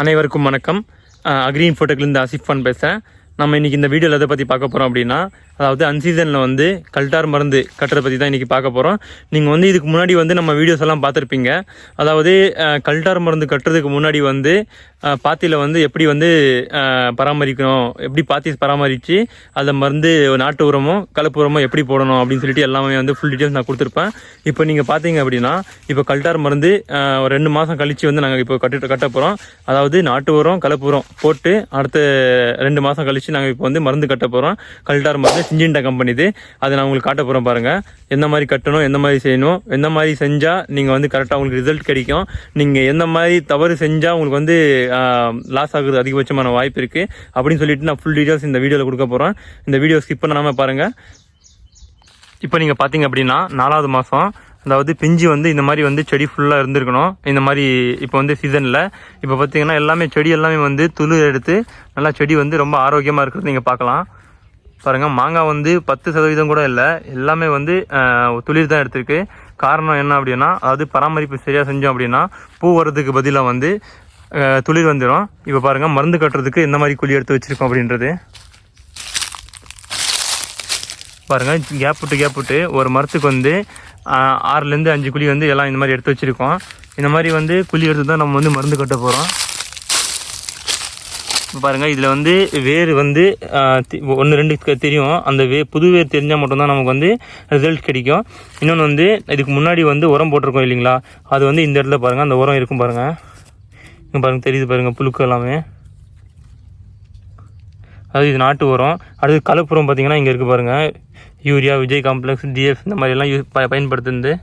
அனைவருக்கும் வணக்கம். அக்ரீன் ஃபோட்டோக்கிலேருந்து ஆசிஃப் பேசுகிறேன் நம்ம இன்றைக்கி இந்த வீடியோவில் எதை பற்றி பார்க்க போகிறோம் அப்படின்னா அதாவது அன்சீசனில் வந்து கல்டார் மருந்து கட்டுறதை பற்றி தான் இன்றைக்கி பார்க்க போகிறோம் நீங்கள் வந்து இதுக்கு முன்னாடி வந்து நம்ம வீடியோஸ் எல்லாம் பார்த்துருப்பீங்க. அதாவது கல்டார் மருந்து கட்டுறதுக்கு முன்னாடி வந்து பாத்தியில் வந்து எப்படி வந்து பராமரிக்கணும் எப்படி பாத்தி பராமரித்து அதை மருந்து நாட்டு உரமோ கலப்பு உரமோ எப்படி போடணும் அப்படின்னு சொல்லிட்டு எல்லாமே வந்து ஃபுல் டீட்டெயில்ஸ் நான் கொடுத்துருப்பேன். இப்போ நீங்கள் பார்த்தீங்க அப்படின்னா இப்போ கல்டார் மருந்து ஒரு ரெண்டு மாதம் கழிச்சு வந்து நாங்கள் இப்போ கட்டிட்டு கட்ட போகிறோம் அதாவது நாட்டு உரம் கலப்பு உரம் போட்டு அடுத்த ரெண்டு மாதம் கழிச்சு நாங்கள் இப்போ வந்து மருந்து கட்ட போகிறோம் கல்டார் மருந்து சிஞ்சின்டா கம்பெனி இது. அதை நான் உங்களுக்கு காட்ட போகிறோம் பாருங்கள் எந்த மாதிரி கட்டணும் எந்த மாதிரி செய்யணும் எந்த மாதிரி செஞ்சால் நீங்கள் வந்து கரெக்டாக உங்களுக்கு ரிசல்ட் கிடைக்கும். நீங்கள் எந்த மாதிரி தவறு செஞ்சால் உங்களுக்கு வந்து லாஸ் ஆகுறது அதிகபட்சமான வாய்ப்பு இருக்குது அப்படின்னு சொல்லிட்டு நான் ஃபுல் டீட்டெயில்ஸ் இந்த வீடியோவில் கொடுக்க போகிறேன் இந்த வீடியோ ஸ்கிப் பண்ணாமல் பாருங்கள் இப்போ நீங்கள் பார்த்தீங்க அப்படின்னா நாலாவது மாதம் அதாவது பிஞ்சு வந்து இந்த மாதிரி வந்து செடி ஃபுல்லாக இருந்திருக்கணும். இந்த மாதிரி இப்போ வந்து சீசனில் இப்போ பார்த்தீங்கன்னா எல்லாமே செடி எல்லாமே வந்து துளிர் எடுத்து நல்லா செடி வந்து ரொம்ப ஆரோக்கியமாக இருக்கிறது நீங்கள் பார்க்கலாம். பாருங்கள் மாங்காய் வந்து பத்து சதவீதம் கூட இல்லை. எல்லாமே வந்து துளிர் தான் எடுத்திருக்கு. காரணம் என்ன அப்படின்னா அதாவது பராமரிப்பு சரியாக செஞ்சோம் அப்படின்னா பூ வர்றதுக்கு பதிலாக வந்து துளிர் வந்துடும் இப்போ பாருங்கள் மருந்து கட்டுறதுக்கு எந்த மாதிரி குழி எடுத்து வச்சுருக்கோம் அப்படின்றது. பாருங்க கேப் விட்டு கேப் விட்டு ஒரு மரத்துக்கு வந்து ஆறுலேருந்து அஞ்சு குழி வந்து எல்லாம் இந்த மாதிரி எடுத்து வச்சுருக்கோம். இந்த மாதிரி வந்து குழி எடுத்து தான் நம்ம வந்து மருந்து கட்ட போகிறோம் இப்போ பாருங்கள் இதில் வந்து வேர் வந்து ஒன்று ரெண்டு தெரியும். அந்த வே புது வேர் தெரிஞ்சால் மட்டும்தான் நமக்கு வந்து ரிசல்ட் கிடைக்கும். இன்னொன்று வந்து இதுக்கு முன்னாடி வந்து உரம் போட்டிருக்கோம் இல்லைங்களா? அது வந்து இந்த இடத்துல பாருங்கள் அந்த உரம் இருக்கும் பாருங்கள் இங்கே பாருங்கள் தெரியுது பாருங்கள் புழுக்கு எல்லாமே. அதாவது இது நாட்டு உரம். அடுத்து கலப்புரம் பார்த்திங்கன்னா இங்கே இருக்குது பாருங்கள் யூரியா விஜய் காம்ப்ளெக்ஸ் டிஎஃப் இந்த மாதிரிலாம் யூஸ் ப பயன்படுத்துது.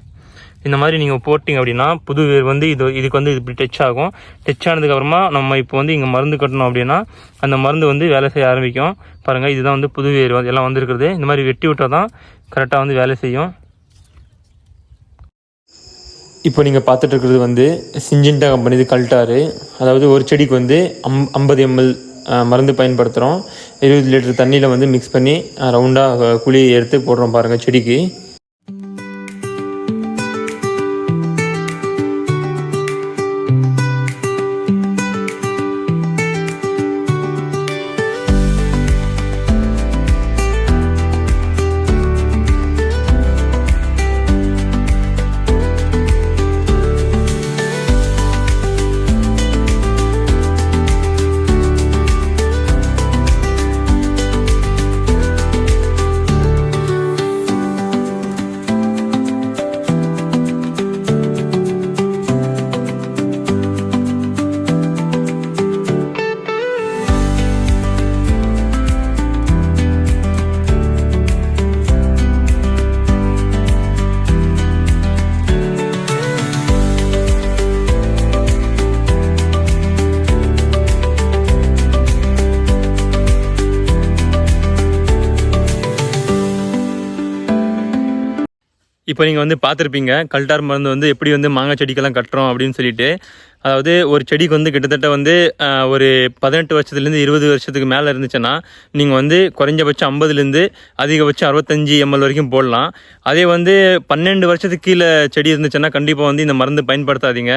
இந்த மாதிரி நீங்கள் போட்டிங்க அப்படின்னா புது வேர் வந்து இது இதுக்கு வந்து இப்படி டச் ஆகும். டச் ஆனதுக்கப்புறமா நம்ம இப்போ வந்து இங்கே மருந்து கட்டணும் அப்படின்னா அந்த மருந்து வந்து வேலை செய்ய ஆரம்பிக்கும். பாருங்கள் இதுதான் வந்து புது வேர் வந்து எல்லாம் வந்திருக்குது இந்த மாதிரி வெட்டி விட்டால் தான் கரெக்டாக வந்து வேலை செய்யும். இப்போ நீங்கள் பார்த்துட்டு இருக்கிறது வந்து சிஞ்சின்டா கம்பெனி இது கல்ட்டாரு அதாவது ஒரு செடிக்கு வந்து அம் ஐம்பது எம்எல் மருந்து பயன்படுத்துகிறோம் இருபது லிட்டர் தண்ணியில் வந்து மிக்ஸ் பண்ணி ரவுண்டாக குழி எடுத்து போடுறோம் பாருங்கள் செடிக்கு. இப்போ நீங்கள் வந்து பார்த்துருப்பீங்க கல்டார் மருந்து வந்து எப்படி வந்து மாங்காய் செடிக்கெல்லாம் கட்டுறோம் அப்படின்னு சொல்லிட்டு. அதாவது ஒரு செடிக்கு வந்து கிட்டத்தட்ட வந்து ஒரு பதினெட்டு வருஷத்துலேருந்து இருபது வருஷத்துக்கு மேலே இருந்துச்சுன்னா நீங்கள் வந்து குறைஞ்சபட்சம் ஐம்பதுலேருந்து அதிகபட்சம் அறுபத்தஞ்சி எம்எல் வரைக்கும் போடலாம். அதே வந்து பன்னெண்டு வருஷத்துக்கு கீழே செடி இருந்துச்சுன்னா கண்டிப்பாக வந்து இந்த மருந்து பயன்படுத்தாதீங்க.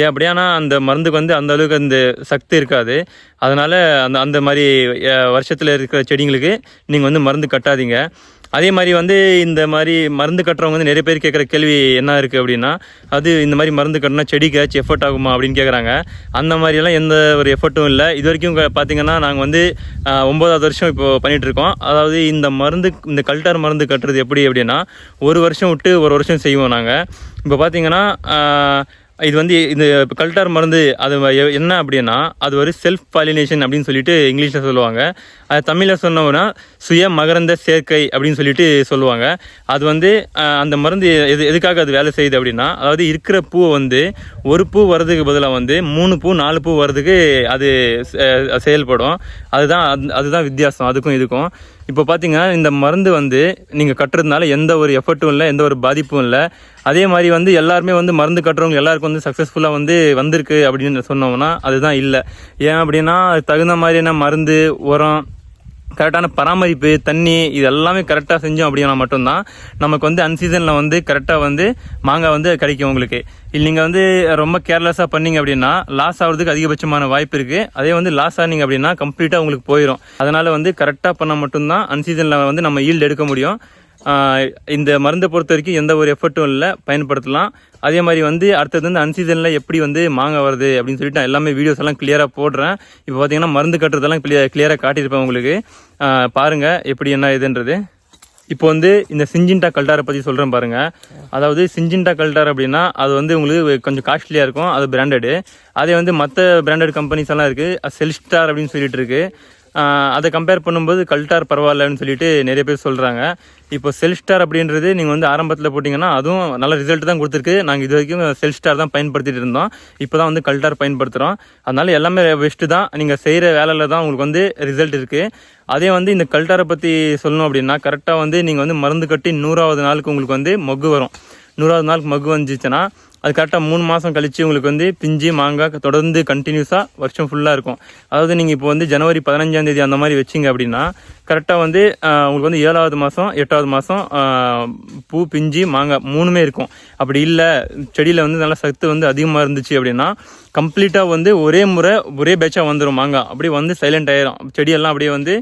ஏன் அப்படியானா அந்த மருந்துக்கு வந்து அந்த அளவுக்கு அந்த சக்தி இருக்காது. அதனால் அந்த அந்த மாதிரி வருஷத்தில் இருக்கிற செடிங்களுக்கு நீங்கள் வந்து மருந்து கட்டாதீங்க. அதே மாதிரி வந்து இந்த மாதிரி மருந்து கட்டுறவங்க வந்து நிறைய பேர் கேட்குற கேள்வி என்ன இருக்குது அப்படின்னா அது இந்த மாதிரி மருந்து கட்டினா செடிக்கு ஏதாச்சும் எஃபர்ட் ஆகுமா அப்படின்னு கேட்குறாங்க அந்த மாதிரியெல்லாம் எந்த ஒரு எஃபர்ட்டும் இல்லை. இது வரைக்கும் பார்த்திங்கன்னா பார்த்தீங்கன்னா நாங்கள் வந்து ஒம்பதாவது வருஷம் இப்போ பண்ணிகிட்ருக்கோம் இருக்கோம். அதாவது இந்த மருந்து இந்த கல்டார் மருந்து கட்டுறது எப்படி அப்படின்னா ஒரு வருஷம் விட்டு ஒரு வருஷம் செய்வோம் நாங்கள் இப்போ பார்த்தீங்கன்னா இது வந்து இந்த கல்டார் மருந்து அது என்ன அப்படின்னா அது ஒரு செல்ஃப் பாலினேஷன் அப்படின்னு சொல்லிட்டு இங்கிலீஷில் சொல்லுவாங்க. அது தமிழில் சொன்னோம்னா சுய மகரந்த சேர்க்கை அப்படின்னு சொல்லிட்டு சொல்லுவாங்க. அது வந்து அந்த மருந்து எது எதுக்காக அது வேலை செய்யுது அப்படின்னா அதாவது இருக்கிற பூவை வந்து ஒரு பூ வர்றதுக்கு பதிலாக வந்து மூணு பூ நாலு பூ வர்றதுக்கு அது செயல்படும். அதுதான் அது- அதுதான் வித்தியாசம் அதுக்கும் இதுக்கும். இப்போ பார்த்தீங்கன்னா இந்த மருந்து வந்து நீங்கள் கட்டுறதுனால எந்த ஒரு எஃபர்ட்டும் இல்லை எந்த ஒரு பாதிப்பும் இல்லை. அதே மாதிரி வந்து எல்லாருமே வந்து மருந்து கட்டுறவங்க எல்லாருக்கும் வந்து சக்ஸஸ்ஃபுல்லாக வந்து வந்திருக்கு அப்படின்னு சொன்னோம்னா அதுதான் இல்லை. ஏன் அப்படின்னா அதுக்கு தகுந்த மாதிரியான மருந்து உரம் கரெக்டான பராமரிப்பு தண்ணி இது எல்லாமே கரெக்டாக செஞ்சோம் அப்படின்னா மட்டும்தான் நமக்கு வந்து அன்சீசனில் வந்து கரெக்டாக வந்து மாங்காய் வந்து கிடைக்கும் உங்களுக்கு. இல்லை நீங்கள் வந்து ரொம்ப கேர்லெஸ்ஸாக பண்ணீங்க அப்படின்னா லாஸ் ஆகிறதுக்கு அதிகபட்சமான வாய்ப்பு இருக்குது அதே வந்து லாஸ் ஆனீங்க அப்படின்னா கம்ப்ளீட்டாக உங்களுக்கு போயிடும் அதனால் வந்து கரெக்டாக பண்ணால் மட்டும்தான் அன்சீசனில் வந்து நம்ம ஈல்டு எடுக்க முடியும். இந்த மருந்தை பொறுத்த வரைக்கும் எந்த ஒரு எஃபர்ட்டும் இல்லை. பயன்படுத்தலாம். அதே மாதிரி வந்து அடுத்தது வந்து அன்சீசனில் எப்படி வந்து மாங்காய் வருது அப்படின்னு சொல்லிட்டு நான் எல்லாமே வீடியோஸ் எல்லாம் கிளியராக போடுறேன். இப்போ பார்த்தீங்கன்னா மருந்து கட்டுறதெல்லாம் கிளியர் கிளியராக காட்டியிருப்பேன் உங்களுக்கு. பாருங்கள் எப்படி என்ன இதுன்றது. இப்போ வந்து இந்த சிஞ்சின்டா கல்டாரை பற்றி சொல்கிறேன் பாருங்கள் அதாவது சிஞ்சின்டா கல்டார் அப்படின்னா அது வந்து உங்களுக்கு கொஞ்சம் காஸ்ட்லியாக இருக்கும். அது பிராண்டடு அதே வந்து மற்ற பிராண்டட் கம்பெனிஸ் எல்லாம் இருக்குது செல்ஸ்டார் அப்படின்னு சொல்லிட்டு இருக்கு. அதை கம்பேர் பண்ணும்போது கல்டார் பரவாயில்லன்னு சொல்லிட்டு நிறைய பேர் சொல்கிறாங்க இப்போ செல் ஸ்டார் அப்படின்றது நீங்கள் வந்து ஆரம்பத்தில் போட்டிங்கன்னா அதுவும் நல்ல ரிசல்ட் தான் கொடுத்துருக்கு. நாங்கள் இது வரைக்கும் செல் ஸ்டார் தான் பயன்படுத்திட்டு இருந்தோம். இப்போ தான் வந்து கல்டார் பயன்படுத்துகிறோம் அதனால் எல்லாமே பெஸ்ட்டு தான். நீங்கள் செய்கிற வேலையில் தான் உங்களுக்கு வந்து ரிசல்ட் இருக்குது அதே வந்து இந்த கல்டாரை பற்றி சொல்லணும் அப்படின்னா கரெக்டாக வந்து நீங்கள் வந்து மருந்து கட்டி நூறாவது நாளுக்கு உங்களுக்கு வந்து மொக்கு வரும். நூறாவது நாளுக்கு மொக்கு வந்துச்சுன்னா அது கரெக்டாக மூணு மாதம் கழித்து உங்களுக்கு வந்து பிஞ்சு மாங்காய் தொடர்ந்து கண்டினியூஸாக வருஷம் ஃபுல்லாக இருக்கும். அதாவது நீங்கள் இப்போ வந்து ஜனவரி பதினஞ்சாம் தேதி அந்த மாதிரி வச்சிங்க அப்படின்னா கரெக்டாக வந்து உங்களுக்கு வந்து ஏழாவது மாதம் எட்டாவது மாதம் பூ பிஞ்சு மாங்காய் மூணுமே இருக்கும். அப்படி இல்லை செடியில் வந்து நல்லா சத்து வந்து அதிகமாக இருந்துச்சு அப்படின்னா கம்ப்ளீட்டாக வந்து ஒரே முறை ஒரே பேட்சாக வந்துடும் மாங்காய் அப்படியே வந்து சைலண்ட் ஆயிரும். செடியெல்லாம் அப்படியே வந்து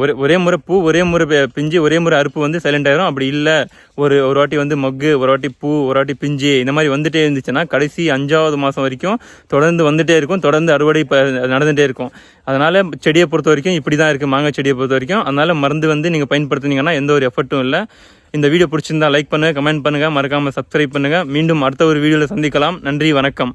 ஒரே ஒரே முறை பூ ஒரே முறை பிஞ்சு ஒரே முறை அறுப்பு வந்து சைலண்ட் ஆயிரும். அப்படி இல்லை ஒரு ஒரு வாட்டி வந்து மக்கு ஒரு வாட்டி பூ ஒரு வாட்டி பிஞ்சு இந்த மாதிரி வந்துட்டே இருந்துச்சுன்னா கடைசி அஞ்சாவது மாதம் வரைக்கும் தொடர்ந்து வந்துகிட்டே இருக்கும். தொடர்ந்து அறுவடை இப்போ நடந்துகிட்டே இருக்கும். அதனால் செடியை பொறுத்த வரைக்கும் இப்படி தான் இருக்குது மாங்காய் செடியை பொறுத்த வரைக்கும். அதனால் மருந்து வந்து நீங்கள் பயன்படுத்துனீங்கன்னா எந்த ஒரு எஃபர்ட்டும் இல்லை. இந்த வீடியோ பிடிச்சிருந்தா லைக் பண்ணுங்கள் கமெண்ட் பண்ணுங்கள் மறக்காமல் சப்ஸ்கிரைப் பண்ணுங்கள் மீண்டும் அடுத்த ஒரு வீடியோவில் சந்திக்கலாம். நன்றி வணக்கம்.